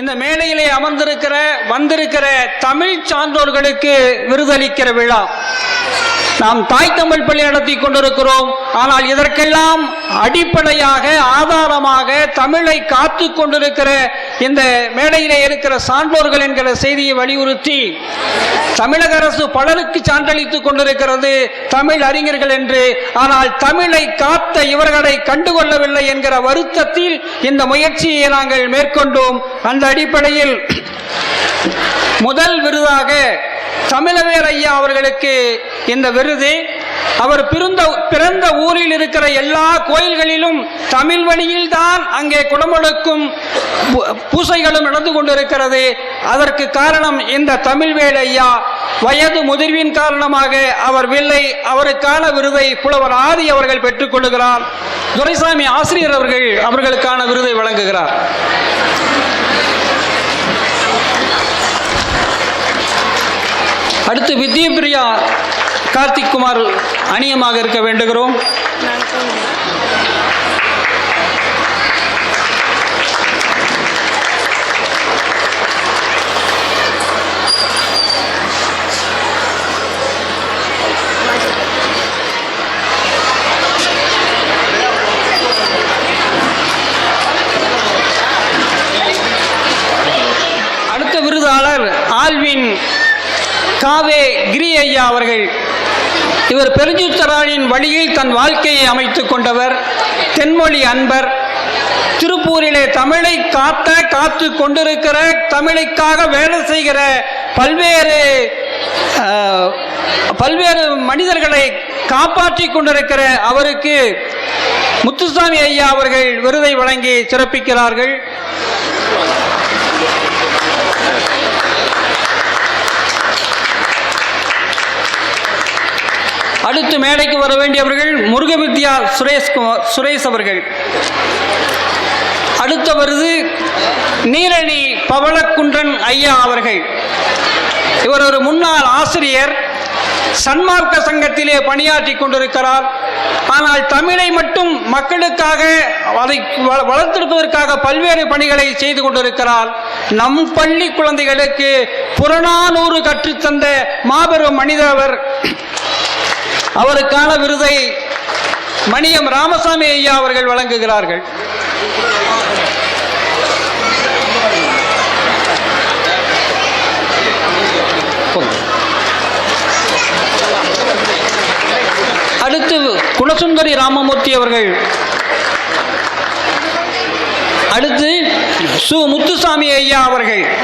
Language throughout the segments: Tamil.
இந்த மேடையிலே அமர்ந்திருக்கிற வந்திருக்கிற தமிழ் சான்றோர்களுக்கு விருதளிக்கிற விழா. நாம் தாய் தமிழ் பள்ளி நடத்தி கொண்டிருக்கிறோம். ஆனால் இதற்கெல்லாம் அடிப்படையாக ஆதாரமாக தமிழை காத்து கொண்டிருக்கிற இந்த மேடையிலே இருக்கிற சான்றோர்கள் என்கிற செய்தியை வலியுறுத்தி தமிழக அரசு பலருக்கு சான்றளித்துக் கொண்டிருக்கிறது தமிழ் அறிஞர்கள் என்று. ஆனால் தமிழை காத்த இவர்களை கண்டுகொள்ளவில்லை என்கிற வருத்தத்தில் இந்த முயற்சியை நாங்கள் மேற்கொண்டோம். அந்த அடிப்படையில் முதல் விருதாக தமிழவேர் ஐயா அவர்களுக்கு இந்த விருது. அவர் பிறந்த பிறந்த ஊரில் இருக்கிற எல்லா கோயில்களிலும் தமிழ் வழியில் தான் அங்கே குடமுழுக்கும் பூ- பூசைகளும் நடந்து கொண்டிருக்கிறது. அதற்கு காரணம் இந்த தமிழ்வேல் ஐயா. வயது முதிர்வின் காரணமாக அவர் வில்லை. அவருக்கான விருதை புலவர் ஆதி அவர்கள் பெற்றுக்கொள்கிறார் துரைசாமி ஆசிரியர் அவர்கள் அவர்களுக்கான விருதை வழங்குகிறார். அடுத்து வித்யபிரியா கார்த்திக் குமார் அணியமாக இருக்க வேண்டுகிறோம். காவே கிரி ஐயா அவர்கள். இவர் பெருஞ்சுத்தரானின் வழியில் தன் வாழ்க்கையை அமைத்துக் கொண்டவர் தென்மொழி அன்பர். திருப்பூரிலே தமிழை காத்த காத்து கொண்டிருக்கிற தமிழுக்காக வேலை செய்கிற பல்வேறு பல்வேறு மனிதர்களை காப்பாற்றி கொண்டிருக்கிற அவருக்கு முத்துசாமி ஐயா அவர்கள் விருதை வழங்கி சிறப்பிக்கிறார்கள். அடுத்து மேடைக்கு வர வேண்டியவர்கள் முருகவித்யா சுரேஷ்குமார் சுரேஷ் அவர்கள். அடுத்த வருது நீரணி பவளக்குன்றன் ஐயா அவர்கள். இவர் ஒரு முன்னாள் ஆசிரியர் சன்மார்க்க சங்கத்திலே பணியாற்றி கொண்டிருக்கிறார். ஆனால் தமிழை மட்டும் மக்களுக்காக அதை வ- வளர்த்தெடுப்பதற்காக பல்வேறு பணிகளை செய்து கொண்டிருக்கிறார். நம் பள்ளி குழந்தைகளுக்கு புறநானூறு கற்றுத்தந்த மாபெரும் மனிதவர் அவருக்கான விருதை மணியம் ராமசாமி ஐயா அவர்கள் வழங்குகிறார்கள். அடுத்து குலசுந்தரி ராமமூர்த்தி அவர்கள். அடுத்து சு. முத்துசாமி ஐயா அவர்கள்.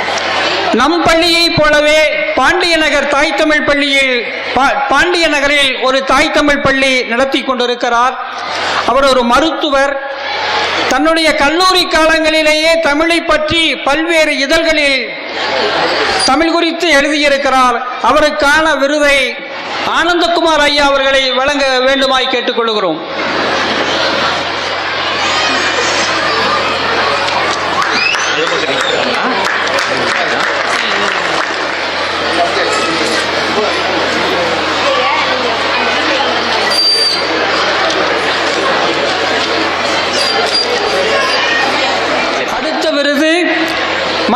நம் பள்ளியைப் போலவே பாண்டிய நகர் தாய் தமிழ் பள்ளியில் பா- பாண்டிய நகரில் ஒரு தாய் தமிழ் பள்ளி நடத்தி கொண்டிருக்கிறார். அவர் ஒரு மருத்துவர். தன்னுடைய கல்லூரி காலங்களிலேயே தமிழை பற்றி பல்வேறு இதழ்களில் தமிழ் குறித்து எழுதியிருக்கிறார். அவருக்கான விருதை ஆனந்தகுமார் ஐயா அவர்களை வழங்க வேண்டுமாய் கேட்டுக்கொள்கிறோம் அடுத்த விருது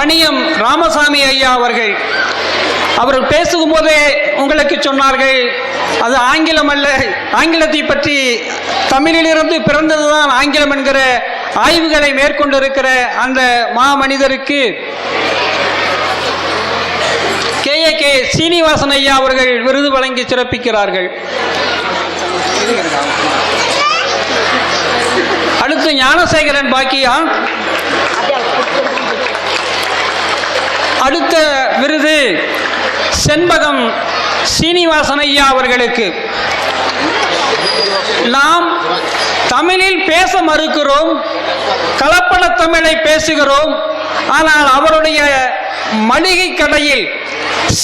மணியம் ராமசாமி ஐயா அவர்கள். அவர் பேசும்போதே உங்களுக்கு சொன்னார்கள் அது ஆங்கிலம் அல்ல ஆங்கிலத்தை பற்றி தமிழிலிருந்து பிறந்ததுதான் ஆங்கிலம் என்கிற ஆய்வுகளை மேற்கொண்டிருக்கிற அந்த மாமனிதருக்கு. கே. ஏ. கே. சீனிவாசன் ஐயா அவர்கள் விருது வழங்கி சிறப்பிக்கிறார்கள். அடுத்து ஞானசேகரன் பாக்கியா. அடுத்த விருது செண்பகம் சீனிவாசன் ஐயா அவர்களுக்கு. நாம் தமிழில் பேச மறுக்கிறோம் கலப்பட தமிழை பேசுகிறோம் ஆனால் அவருடைய மளிகை கடையில்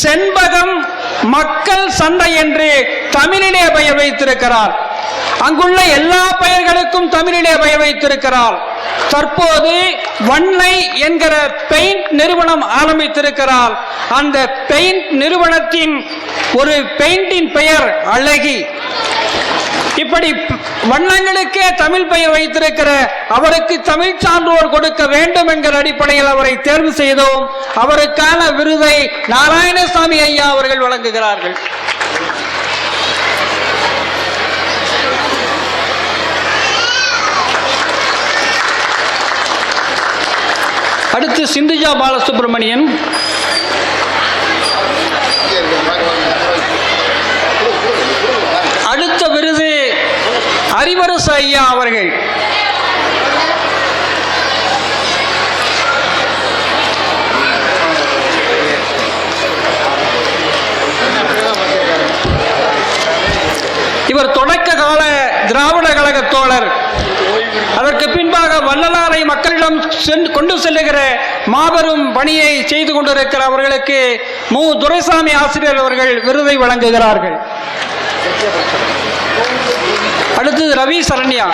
செண்பகம் மக்கள் சண்டை என்று தமிழிலே பெயர் வைத்திருக்கிறார். அங்குள்ள எல்லா பெயர்களுக்கும் தமிழிலே பெயர் வைத்திருக்கிறார். தற்போது வண்ணை என்கிற பெயிண்ட் நிறுவனம் ஆரம்பித்திருக்கிறார். அந்த பெயிண்ட் நிறுவனத்தின் ஒரு பெயிண்டின் பெயர் அழகி. இப்படி வண்ணங்களுக்கே தமிழ் பெயர் வைத்திருக்கிற அவருக்கு தமிழ் சான்றோர் கொடுக்க வேண்டும் என்கிற அடிப்படையில் அவரை தேர்வு செய்தோம். அவருக்கான விருதை நாராயணசாமி ஐயா அவர்கள் வழங்குகிறார்கள். அடுத்து சிந்துஜா பாலசுப்ரமணியன். அடுத்த விருது அறிவரசு ஐயா அவர்கள். இவர் தொடக்க கால திராவிட கழக தோழர். அதற்கு பின்பாக வள்ளலாரை மக்களிடம் சென்று- கொண்டு செல்லுகிற மாபெரும் பணியை செய்து கொண்டிருக்கிற அவர்களுக்கு மு. துரைசாமி ஆசிரியர் அவர்கள் விருதை வழங்குகிறார்கள். அடுத்தது ரவி சரண்யா.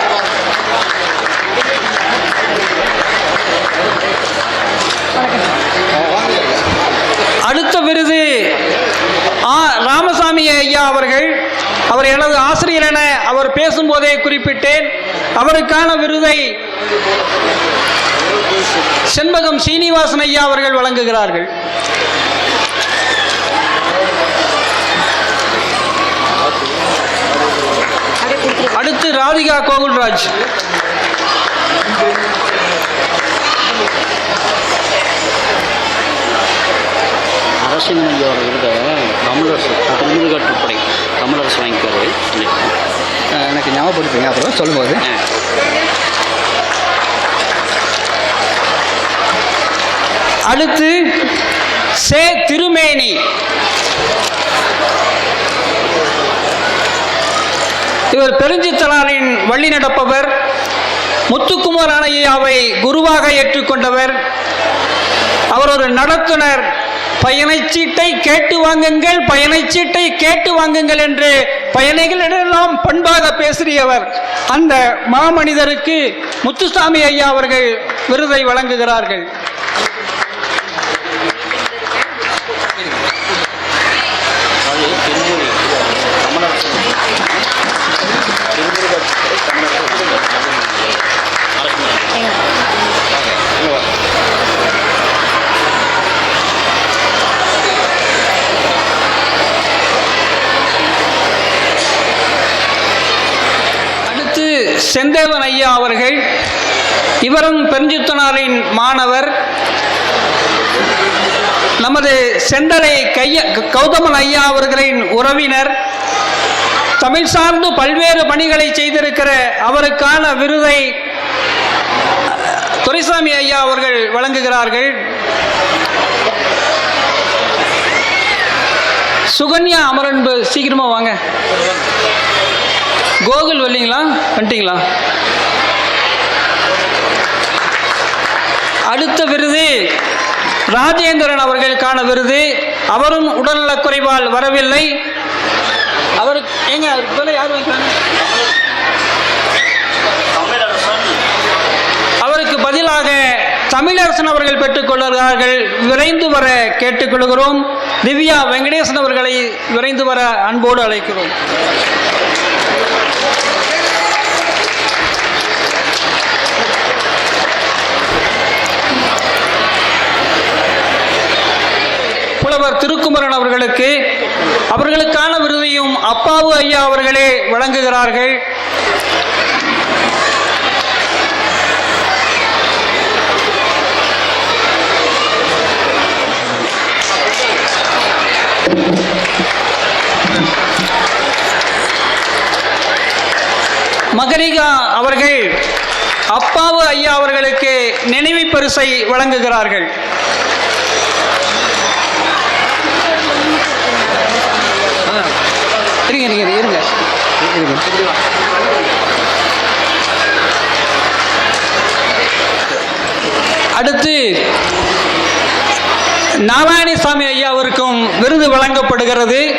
அடுத்த விருது ஆ ராமசாமி ஐயா அவர்கள். அவர் எனது ஆசிரியர் என அவர் பேசும்போதே குறிப்பிட்டேன். அவருக்கான விருதை செண்பகம் சீனிவாசன் ஐயா அவர்கள் வழங்குகிறார்கள். அடுத்து ராதிகா கோகுல்ராஜ். அரசின் ஐயோட விருதை தமிழரசு திருமுருகாற்றுப்படை தமிழரசு வாங்கி எனக்கு ஞாபகப்படுத்துங்க அப்புறம் சொல்லும்போது. அடுத்து சே திருமேனி. இவர் பெருஞ்சித்தலாரின் வழி நடப்பவர். முத்துக்குமார் ஐயாவை குருவாக ஏற்றுக்கொண்டவர். அவர் ஒரு நடத்துனர். பயணச்சீட்டை கேட்டு வாங்குங்கள் பயணச்சீட்டை கேட்டு வாங்குங்கள் என்று பயணிகளிடெல்லாம் பண்பாக பேசியவர் அந்த மாமனிதருக்கு முத்துசாமி ஐயா அவர்கள் விருதை வழங்குகிறார்கள். செந்தேவன் ஐயா அவர்கள் இவரும் பெருஞ்சித்தனாரின் மாணவர். நமது செந்தலை கைய கௌதமன் ஐயா அவர்களின் உறவினர். தமிழ் சார்ந்து பல்வேறு பணிகளை செய்திருக்கிற அவருக்கான விருதை துரைசாமி ஐயா அவர்கள் வழங்குகிறார்கள். சுகன்யா அமரன்பு சீக்கிரமா வாங்க. கோகுல் வரலீங்களா? வந்துட்டீங்களா? அடுத்த விருது ராஜேந்திரன் அவர்களுக்கான விருது. அவரும் உடல்நலக் குறைவால் வரவில்லை. அவருக்கு ஏங்க அவருக்கு யார் வைக்கிறாங்க அவருக்கு பதிலாக தமிழரசன் அவர்கள் பெற்றுக்கொள்கிறார்கள் விரைந்து வர கேட்டுக்கொள்கிறோம் திவ்யா வெங்கடேசன் அவர்களை விரைந்து வர அன்போடு அழைக்கிறோம். முதல்வர் திருக்குமரன் அவர்களுக்கு அவர்களுக்கான விருதையும் அப்பாவு ஐயா அவர்களே வழங்குகிறார்கள். மகரிகா அவர்கள் அப்பாவு ஐயா அவர்களுக்கு நினைவு பரிசை வழங்குகிறார்கள். இருங்க இருங்க இருங்க. இருங்க. அடுத்து நாராயணசாமி ஐயாவிற்கும் விருது வழங்கப்படுகிறது.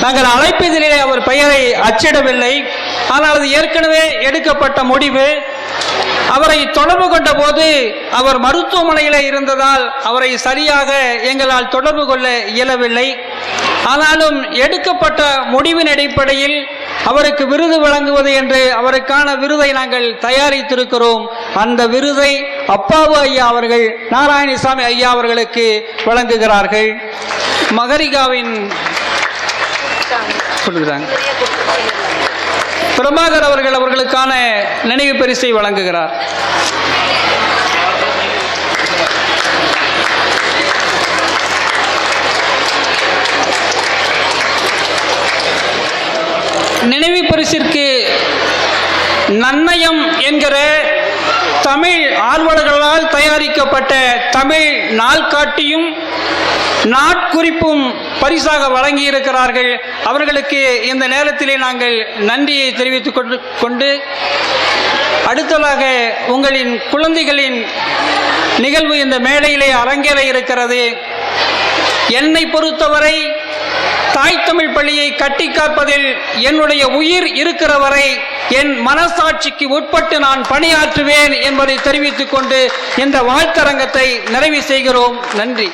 நாங்கள் அழைப்பதிலே அவர் பெயரை அச்சிடவில்லை. ஆனால் அது ஏற்கனவே எடுக்கப்பட்ட முடிவு. அவரை தொடர்பு கொண்ட போது அவர் மருத்துவமனையில் இருந்ததால் அவரை சரியாக எங்களால் தொடர்பு கொள்ள இயலவில்லை. ஆனாலும் எடுக்கப்பட்ட முடிவின் அடிப்படையில் அவருக்கு விருது வழங்குவது என்று அவருக்கான விருதை நாங்கள் தயாரித்திருக்கிறோம். அந்த விருதை அப்பாவு ஐயா அவர்கள் நாராயணசாமி ஐயா அவர்களுக்கு வழங்குகிறார்கள். மகரிகாவின் சொல்லுகிறாங்க. பிரபாகர் அவர்கள் அவர்களுக்கான நினைவு பரிசை வழங்குகிறார். நினைவு பரிசிற்கு நன்னயம் என்கிற தமிழ் ஆர்வலர்களால் தயாரிக்கப்பட்ட தமிழ் நாள்காட்டியும் நாட்குறிப்பும் பரிசாக வழங்கியிருக்கிறார்கள். அவர்களுக்கு இந்த நேரத்திலே நாங்கள் நன்றியை தெரிவித்துக் கொண்டு கொண்டு அடுத்ததாக உங்களின் குழந்தைகளின் நிகழ்வு இந்த மேடையிலே அரங்கேற இருக்கிறது. என்னை பொறுத்தவரை தாய் தமிழ் பள்ளியை கட்டி காப்பதில் என்னுடைய உயிர் இருக்கிற வரை என் மனசாட்சிக்கு உட்பட்டு நான் பணியாற்றுவேன் என்பதை தெரிவித்துக் கொண்டு இந்த வாழ்த்தரங்கத்தை நிறைவு செய்கிறோம். நன்றி.